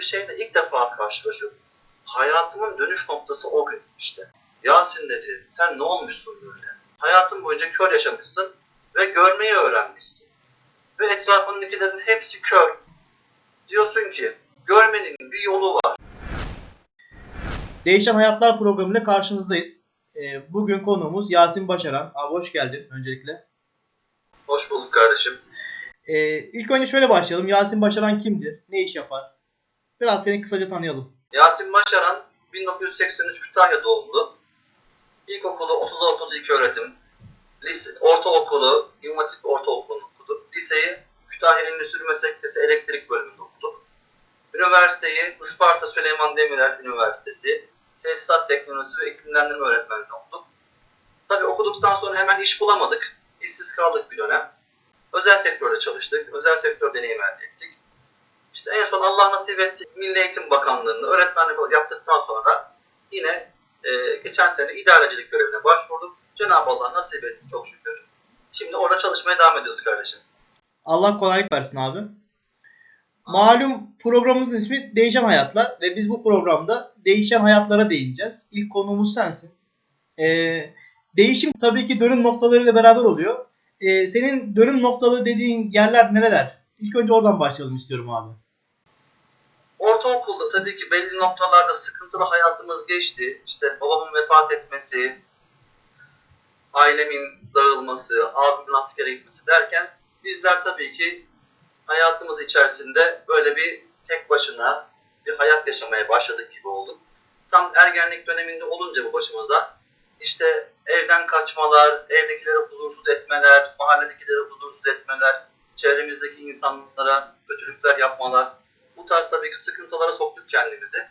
bir şeyle ilk defa karşılaşıyorum. Hayatımın dönüş noktası o gün işte. Yasin dedi, sen ne olmuşsun böyle? Hayatın boyunca kör yaşamışsın ve görmeyi öğrenmişsin. Ve etrafındakilerin hepsi kör. Diyorsun ki, görmenin bir yolu var. Değişen Hayatlar programıyla karşınızdayız. Ee, Bugün konuğumuz Yasin Başaran. Abi hoş geldin öncelikle. Hoş bulduk kardeşim. Ee, ilk önce şöyle başlayalım. Yasin Başaran kimdir? Ne iş yapar? Biraz seni kısaca tanıyalım. Yasin Başaran 1983 Kütahya doğumlu. İlkokulu 30'a 32 öğretim. Lise, ortaokulu İmam Hatip Ortaokulu'nu okudu. Liseyi Kütahya Endüstri Meslek Elektrik bölümünde okuduk. Üniversiteyi Isparta Süleyman Demirel Üniversitesi Tesisat Teknolojisi ve İklimlendirme Öğretmenliği okuduk. Tabii okuduktan sonra hemen iş bulamadık. İşsiz kaldık bir dönem. Özel sektörde çalıştık. Özel sektör deneyim elde ettik. İşte en son Allah nasip etti Milli Eğitim Bakanlığı'nda öğretmenlik yaptıktan sonra yine e, geçen sene idarecilik görevine başvurduk. Cenab-ı Allah nasip etti çok şükür. Şimdi orada çalışmaya devam ediyoruz kardeşim. Allah kolaylık versin abi. Malum programımızın ismi Değişen Hayatlar ve biz bu programda değişen hayatlara değineceğiz. İlk konuğumuz sensin. Ee, değişim tabii ki dönüm noktalarıyla beraber oluyor. Ee, senin dönüm noktalı dediğin yerler nereler? İlk önce oradan başlayalım istiyorum abi. Ortaokulda tabii ki belli noktalarda sıkıntılı hayatımız geçti. İşte babamın vefat etmesi, ailemin dağılması, abimin askere gitmesi derken bizler tabii ki hayatımız içerisinde böyle bir tek başına bir hayat yaşamaya başladık gibi olduk. Tam ergenlik döneminde olunca bu başımıza işte evden kaçmalar, evdekileri huzursuz etmeler, mahalledekileri huzursuz etmeler, çevremizdeki insanlara kötülükler yapmalar. Tarz tabii ki sıkıntılara soktuk kendimizi.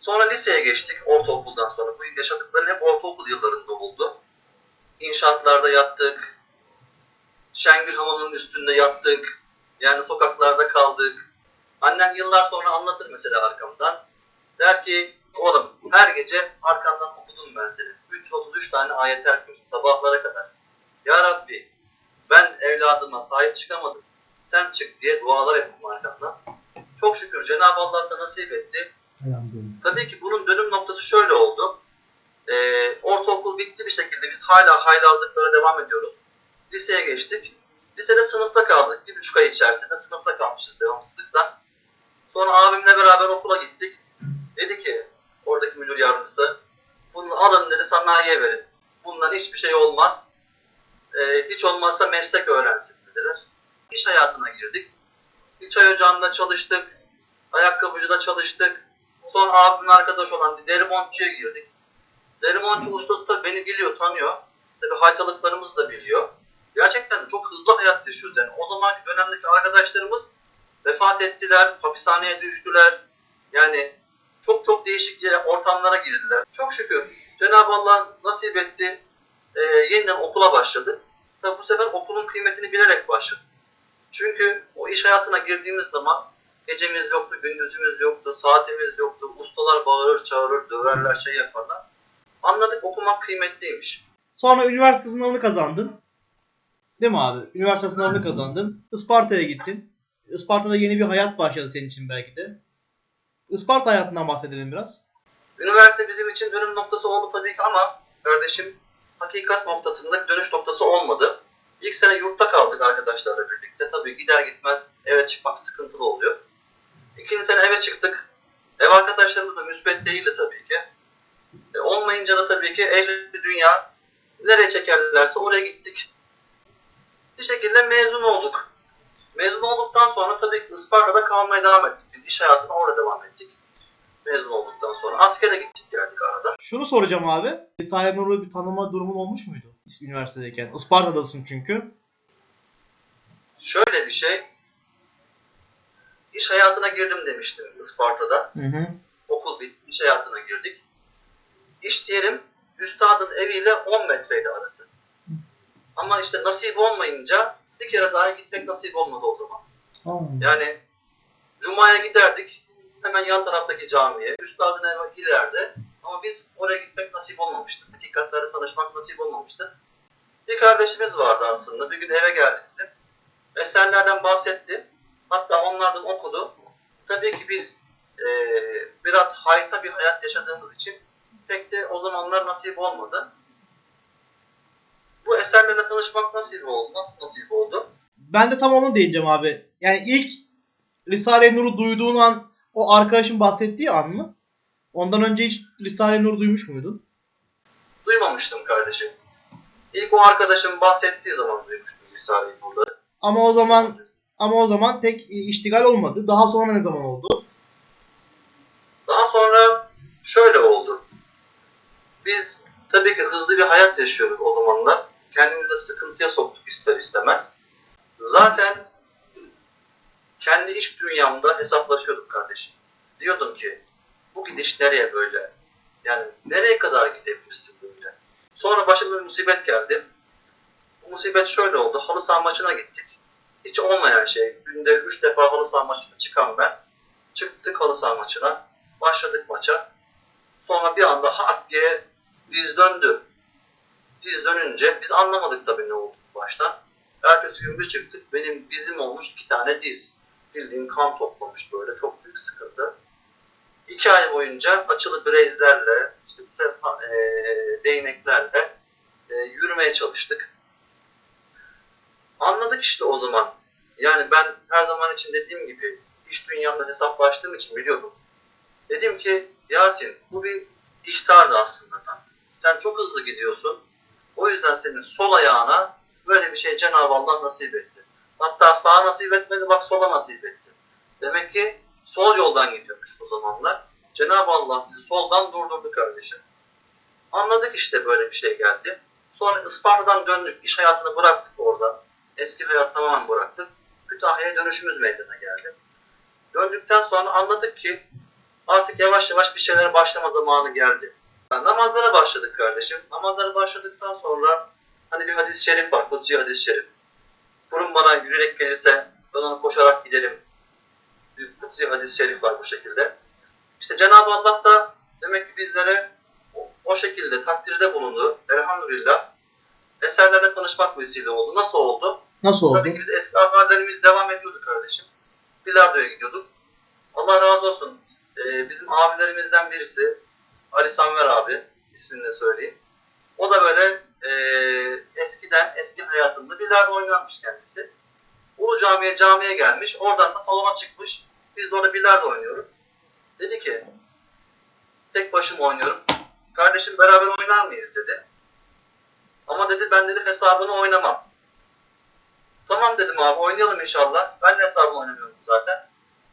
Sonra liseye geçtik ortaokuldan sonra. Bu yaşadıkların hep ortaokul yıllarında oldu. İnşaatlarda yattık. Şengül Hamamı'nın üstünde yattık. Yani sokaklarda kaldık. Annem yıllar sonra anlatır mesela arkamdan. Der ki oğlum her gece arkandan okudum ben seni. 333 tane ayetel kürsü sabahlara kadar. Ya Rabbi ben evladıma sahip çıkamadım. Sen çık diye dualar ettim arkamdan. Çok şükür Cenab-ı Allah da nasip etti. Tabii ki bunun dönüm noktası şöyle oldu. Ee, ortaokul bitti bir şekilde biz hala haylazlıklara devam ediyoruz. Liseye geçtik. Lisede sınıfta kaldık. Bir buçuk ay içerisinde sınıfta kalmışız devamsızlıkla. Sonra abimle beraber okula gittik. Dedi ki oradaki müdür yardımcısı bunu alın dedi sanayiye verin. Bundan hiçbir şey olmaz. Ee, hiç olmazsa meslek öğrensin dediler. İş hayatına girdik. Bir çay ocağında çalıştık. Ayakkabıcıda çalıştık. Sonra abimin arkadaş olan derimontçuya girdik. Derimontçu ustası da beni biliyor, tanıyor. Tabii haytalıklarımızı da biliyor. Gerçekten çok hızlı hayat yaşıyoruz yani. O zamanki dönemdeki arkadaşlarımız vefat ettiler, hapishaneye düştüler. Yani çok çok değişik ortamlara girdiler. Çok şükür Cenab-ı Allah nasip etti. Ee, yeniden okula başladık. Tabii bu sefer okulun kıymetini bilerek başladık. Çünkü o iş hayatına girdiğimiz zaman gecemiz yoktu, gündüzümüz yoktu, saatimiz yoktu. Ustalar bağırır, çağırır, döverler, şey yaparlar. Anladık okumak kıymetliymiş. Sonra üniversite sınavını kazandın. Değil mi abi? Üniversite sınavını kazandın. Isparta'ya gittin. Isparta'da yeni bir hayat başladı senin için belki de. Isparta hayatından bahsedelim biraz. Üniversite bizim için dönüm noktası oldu tabii ki ama kardeşim hakikat noktasında bir dönüş noktası olmadı. İlk sene yurtta kaldık arkadaşlarla birlikte. Tabii gider gitmez eve çıkmak sıkıntılı oluyor. İkinci sene eve çıktık. Ev arkadaşlarımız da müsbet değildi tabii ki. E, olmayınca da tabii ki ehli dünya nereye çekerlerse oraya gittik. Bir şekilde mezun olduk. Mezun olduktan sonra tabii ki Isparta'da kalmaya devam ettik. Biz iş hayatına orada devam ettik. Mezun olduktan sonra. Askere gittik geldik arada. Şunu soracağım abi. Sahip Nur'u bir tanıma durumun olmuş muydu? Üniversitedeyken. Isparta'dasın çünkü. Şöyle bir şey. İş hayatına girdim demiştim Isparta'da. Hı hı. Okul bitti. İş hayatına girdik. İş yerim üstadın eviyle 10 metreydi arası. Ama işte nasip olmayınca bir kere daha gitmek nasip olmadı o zaman. Yani Cuma'ya giderdik. Hemen yan taraftaki camiye. Üstadın evi ileride. Ama biz oraya gitmek nasip olmamıştı. Hakikatlerle tanışmak nasip olmamıştı. Bir kardeşimiz vardı aslında. Bir gün eve geldi bizim. Eserlerden bahsetti. Hatta onlardan okudu. Tabii ki biz e, biraz hayta bir hayat yaşadığımız için pek de o zamanlar nasip olmadı. Bu eserlerle tanışmak nasip oldu. Nasıl nasip oldu? Ben de tam onu diyeceğim abi. Yani ilk Risale-i Nur'u duyduğun an o arkadaşın bahsettiği an mı? Ondan önce hiç Risale-i Nur duymuş muydun? Duymamıştım kardeşim. İlk o arkadaşım bahsettiği zaman duymuştum Risale-i Nur'ları. Ama o zaman ama o zaman pek e, iştigal olmadı. Daha sonra ne zaman oldu? Daha sonra şöyle oldu. Biz tabii ki hızlı bir hayat yaşıyorduk o zamanlar. Kendimizi sıkıntıya soktuk ister istemez. Zaten kendi iç dünyamda hesaplaşıyorduk kardeşim. Diyordum ki bu gidiş nereye böyle? Yani nereye kadar gidebilirsin böyle? Sonra başımıza musibet geldi. Bu musibet şöyle oldu. Halı saha maçına gittik. Hiç olmayan şey. Günde 3 defa halı saha maçına çıkan ben. Çıktık halı saha maçına. Başladık maça. Sonra bir anda hak diye diz döndü. Diz dönünce biz anlamadık tabii ne oldu baştan. Ertesi gün bir çıktık. Benim dizim olmuş iki tane diz. Bildiğin kan toplamış böyle. Çok büyük sıkıntı. İki ay boyunca açılı brezlerle, işte e, değneklerle e, yürümeye çalıştık. Anladık işte o zaman. Yani ben her zaman için dediğim gibi iş dünyamda hesaplaştığım için biliyordum. Dedim ki Yasin bu bir ihtardı aslında sen. Sen çok hızlı gidiyorsun. O yüzden senin sol ayağına böyle bir şey Cenab-ı Allah nasip etti. Hatta sağa nasip etmedi bak sola nasip etti. Demek ki sol yoldan gidiyormuş o zamanlar. Cenab-ı Allah bizi soldan durdurdu kardeşim. Anladık işte böyle bir şey geldi. Sonra Isparta'dan döndük. İş hayatını bıraktık orada. Eski hayat tamamen bıraktık. Kütahya'ya dönüşümüz meydana geldi. Döndükten sonra anladık ki artık yavaş yavaş bir şeylere başlama zamanı geldi. Yani namazlara başladık kardeşim. Namazlara başladıktan sonra hani bir hadis-i şerif var. Kutsi hadis-i şerif. Kurum bana yürüyerek gelirse ben onu koşarak giderim. Bir kutsi hadis-i şerif var bu şekilde. İşte Cenab-ı Allah da demek ki bizlere o, o şekilde takdirde bulundu. Elhamdülillah. Eserlerle tanışmak vesile oldu. Nasıl oldu? Nasıl oldu? Tabii ki biz eski amellerimiz devam ediyordu kardeşim. Bilardo'ya gidiyorduk. Allah razı olsun. Ee, bizim abilerimizden birisi Ali Sanver abi ismini de söyleyeyim. O da böyle e, eskiden eski hayatında bilardo oynarmış kendisi. Ulu Cami'ye camiye gelmiş. Oradan da salona çıkmış. Biz de orada bilardo oynuyoruz. Dedi ki tek başıma oynuyorum. Kardeşim beraber oynar mıyız dedi. Ama dedi ben dedi hesabını oynamam. Abi oynayalım inşallah. Ben de hesabını oynamıyorum zaten.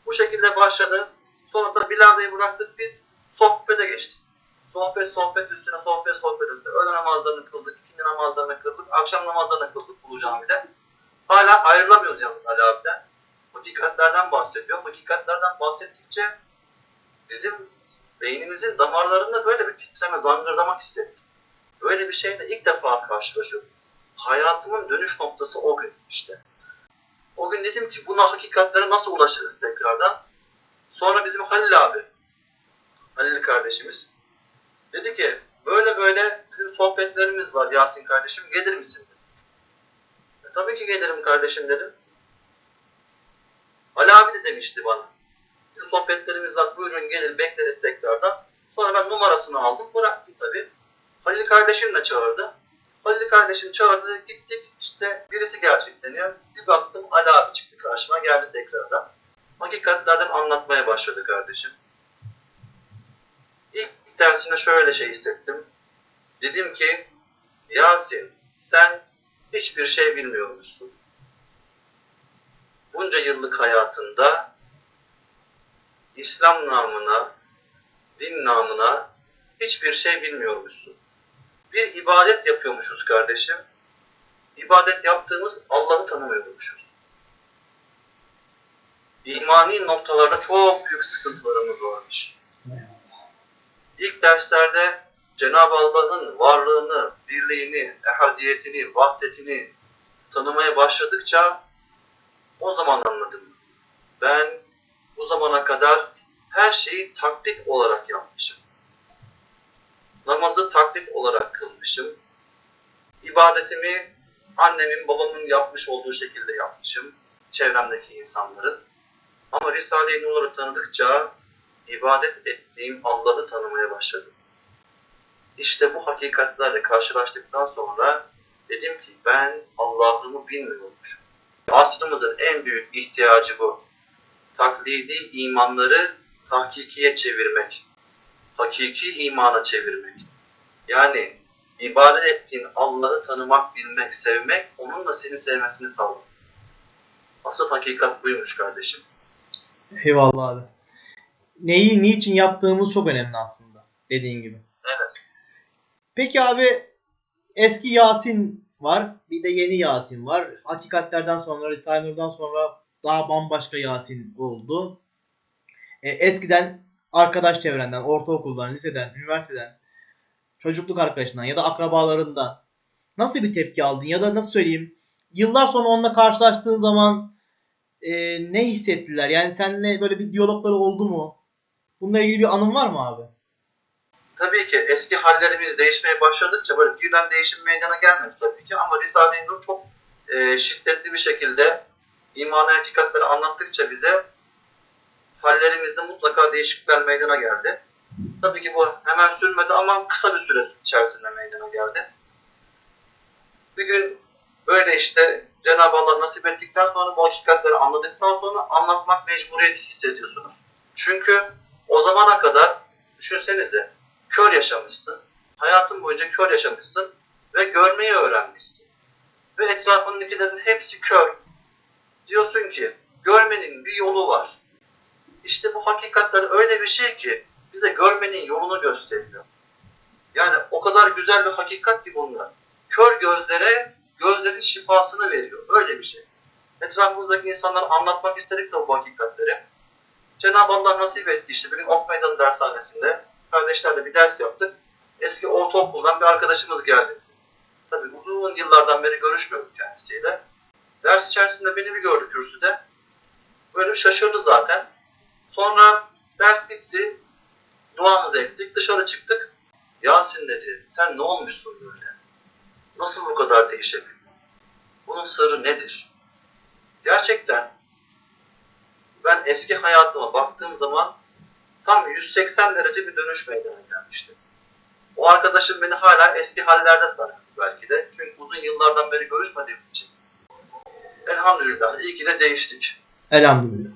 Bu şekilde başladı. Sonra da bilardoyu bıraktık biz. Sohbete geçtik. Sohbet sohbet üstüne sohbet sohbet üstüne. Öğle namazlarını kıldık, ikindi namazlarını kıldık, akşam namazlarını kıldık Ulu Cami'de. Hala ayrılamıyoruz yalnız Ali abiden. Hakikatlerden bahsediyor. Hakikatlerden bahsettikçe bizim beynimizin damarlarında böyle bir titreme, zangırdamak istedik. Böyle bir şeyle ilk defa karşılaşıyorum. Hayatımın dönüş noktası o gün işte. O gün dedim ki buna hakikatlere nasıl ulaşırız tekrardan? Sonra bizim Halil abi, Halil kardeşimiz dedi ki böyle böyle bizim sohbetlerimiz var Yasin kardeşim gelir misin? E, tabii ki gelirim kardeşim dedim. Ali abi de demişti bana. Bizim sohbetlerimiz var buyurun gelin bekleriz tekrardan. Sonra ben numarasını aldım bıraktım tabii. Halil kardeşim de çağırdı. Halil kardeşim çağırdı gittik işte birisi gerçekleniyor. Bir baktım Ali abi çıktı karşıma geldi tekrardan. Hakikatlerden anlatmaya başladı kardeşim. İlk dersinde şöyle şey hissettim. Dedim ki Yasin sen hiçbir şey bilmiyormuşsun. Bunca yıllık hayatında İslam namına, din namına hiçbir şey bilmiyormuşsun. Bir ibadet yapıyormuşuz kardeşim. İbadet yaptığımız Allah'ı tanımıyormuşuz. İmani noktalarda çok büyük sıkıntılarımız varmış. İlk derslerde Cenab-ı Allah'ın varlığını, birliğini, ehadiyetini, vahdetini tanımaya başladıkça o zaman anladım. Ben bu zamana kadar her şeyi taklit olarak yapmışım. Namazı taklit olarak kılmışım. İbadetimi annemin babamın yapmış olduğu şekilde yapmışım. Çevremdeki insanların. Ama Risale-i Nur'u tanıdıkça ibadet ettiğim Allah'ı tanımaya başladım. İşte bu hakikatlerle karşılaştıktan sonra dedim ki ben Allah'ımı bilmiyormuşum. Asrımızın en büyük ihtiyacı bu. Taklidi imanları tahkikiye çevirmek. Hakiki imana çevirmek. Yani ibadet ettiğin Allah'ı tanımak, bilmek, sevmek, onun da seni sevmesini sağlamak. Asıl hakikat buymuş kardeşim. Eyvallah abi. Neyi, niçin yaptığımız çok önemli aslında. Dediğin gibi. Evet. Peki abi eski Yasin var. Bir de yeni Yasin var. Hakikatlerden sonra, Risale-i Nur'dan sonra daha bambaşka Yasin oldu. E, eskiden arkadaş çevrenden, ortaokuldan, liseden, üniversiteden, çocukluk arkadaşından ya da akrabalarından nasıl bir tepki aldın? Ya da nasıl söyleyeyim? Yıllar sonra onunla karşılaştığın zaman e, ne hissettiler? Yani seninle böyle bir diyalogları oldu mu? Bununla ilgili bir anın var mı abi? Tabii ki eski hallerimiz değişmeye başladıkça böyle birden değişim meydana gelmedi tabii ki ama Risale-i Nur çok e, şiddetli bir şekilde imanı hakikatleri anlattıkça bize hallerimizde mutlaka değişiklikler meydana geldi. Tabii ki bu hemen sürmedi ama kısa bir süre içerisinde meydana geldi. Bir gün böyle işte Cenab-ı Allah nasip ettikten sonra bu hakikatleri anladıktan sonra anlatmak mecburiyeti hissediyorsunuz. Çünkü o zamana kadar düşünsenize kör yaşamışsın. Hayatın boyunca kör yaşamışsın ve görmeyi öğrenmişsin. Ve etrafındakilerin hepsi kör. Diyorsun ki görmenin bir yolu var. İşte bu hakikatler öyle bir şey ki bize görmenin yolunu gösteriyor. Yani o kadar güzel bir hakikat ki bunlar. Kör gözlere gözlerin şifasını veriyor. Öyle bir şey. Etrafımızdaki insanlara anlatmak istedik de bu hakikatleri. Cenab-ı Allah nasip etti işte. Gün Ok Meydanı dershanesinde kardeşlerle bir ders yaptık. Eski ortaokuldan bir arkadaşımız geldi. Tabii uzun yıllardan beri görüşmüyorduk kendisiyle. Ders içerisinde beni bir gördü kürsüde. Böyle şaşırdı zaten. Sonra ders bitti. Duamızı ettik. Dışarı çıktık. Yasin dedi. Sen ne olmuşsun böyle? Nasıl bu kadar değişebildin? Bunun sırrı nedir? Gerçekten ben eski hayatıma baktığım zaman tam 180 derece bir dönüş meydana gelmişti. O arkadaşım beni hala eski hallerde sanıyor belki de. Çünkü uzun yıllardan beri görüşmediğim için. Elhamdülillah iyi ki de değiştik. Elhamdülillah.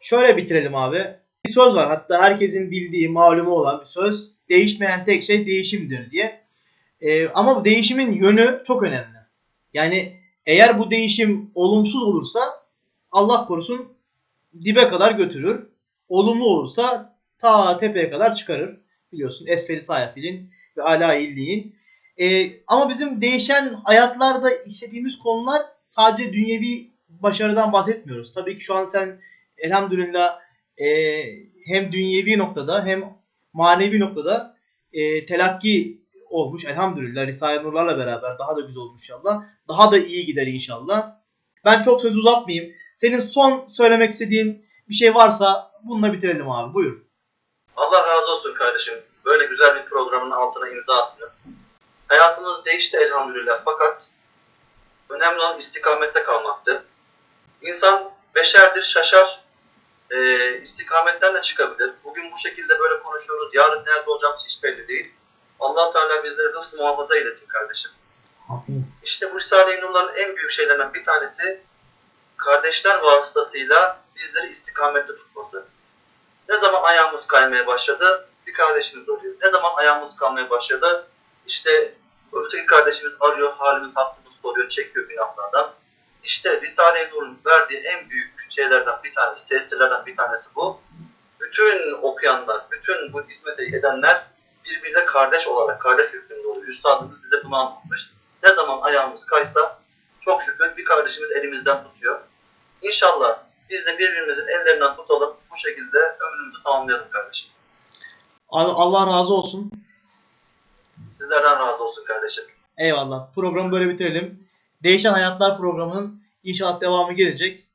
Şöyle bitirelim abi. Bir söz var hatta herkesin bildiği, malumu olan bir söz. Değişmeyen tek şey değişimdir diye. Ee, ama bu değişimin yönü çok önemli. Yani eğer bu değişim olumsuz olursa Allah korusun dibe kadar götürür. Olumlu olursa ta tepeye kadar çıkarır. Biliyorsun esfeli sayafilin ve ala illiğin. Ee, ama bizim değişen hayatlarda işlediğimiz konular sadece dünyevi başarıdan bahsetmiyoruz. Tabii ki şu an sen elhamdülillah e, hem dünyevi noktada hem manevi noktada e, telakki olmuş elhamdülillah Risale-i Nurlarla beraber daha da güzel olmuş inşallah. Daha da iyi gider inşallah. Ben çok söz uzatmayayım. Senin son söylemek istediğin bir şey varsa bununla bitirelim abi. Buyur. Allah razı olsun kardeşim. Böyle güzel bir programın altına imza attınız. Hayatımız değişti elhamdülillah fakat önemli olan istikamette kalmaktı. İnsan beşerdir, şaşar, e, istikametten de çıkabilir. Bugün bu şekilde böyle konuşuyoruz. Yarın nerede olacağımız hiç belli değil. allah Teala bizleri hıfzı muhafaza eylesin kardeşim. İşte bu Risale-i Nur'ların en büyük şeylerinden bir tanesi kardeşler vasıtasıyla bizleri istikamette tutması. Ne zaman ayağımız kaymaya başladı bir kardeşimiz arıyor. Ne zaman ayağımız kalmaya başladı işte öteki kardeşimiz arıyor, halimiz hattımız soruyor, çekiyor günahlardan. İşte Risale-i Nur'un verdiği en büyük şeylerden bir tanesi, tesirlerden bir tanesi bu. Bütün okuyanlar, bütün bu hizmeti edenler birbiriyle kardeş olarak, kardeş hükmünde oluyor. Üstadımız bize bunu anlatmış. Ne zaman ayağımız kaysa çok şükür bir kardeşimiz elimizden tutuyor. İnşallah biz de birbirimizin ellerinden tutalım. Bu şekilde ömrümüzü tamamlayalım kardeşim. Abi Allah razı olsun. Sizlerden razı olsun kardeşim. Eyvallah. Programı böyle bitirelim. Değişen Hayatlar programının inşallah devamı gelecek.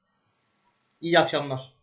İyi akşamlar.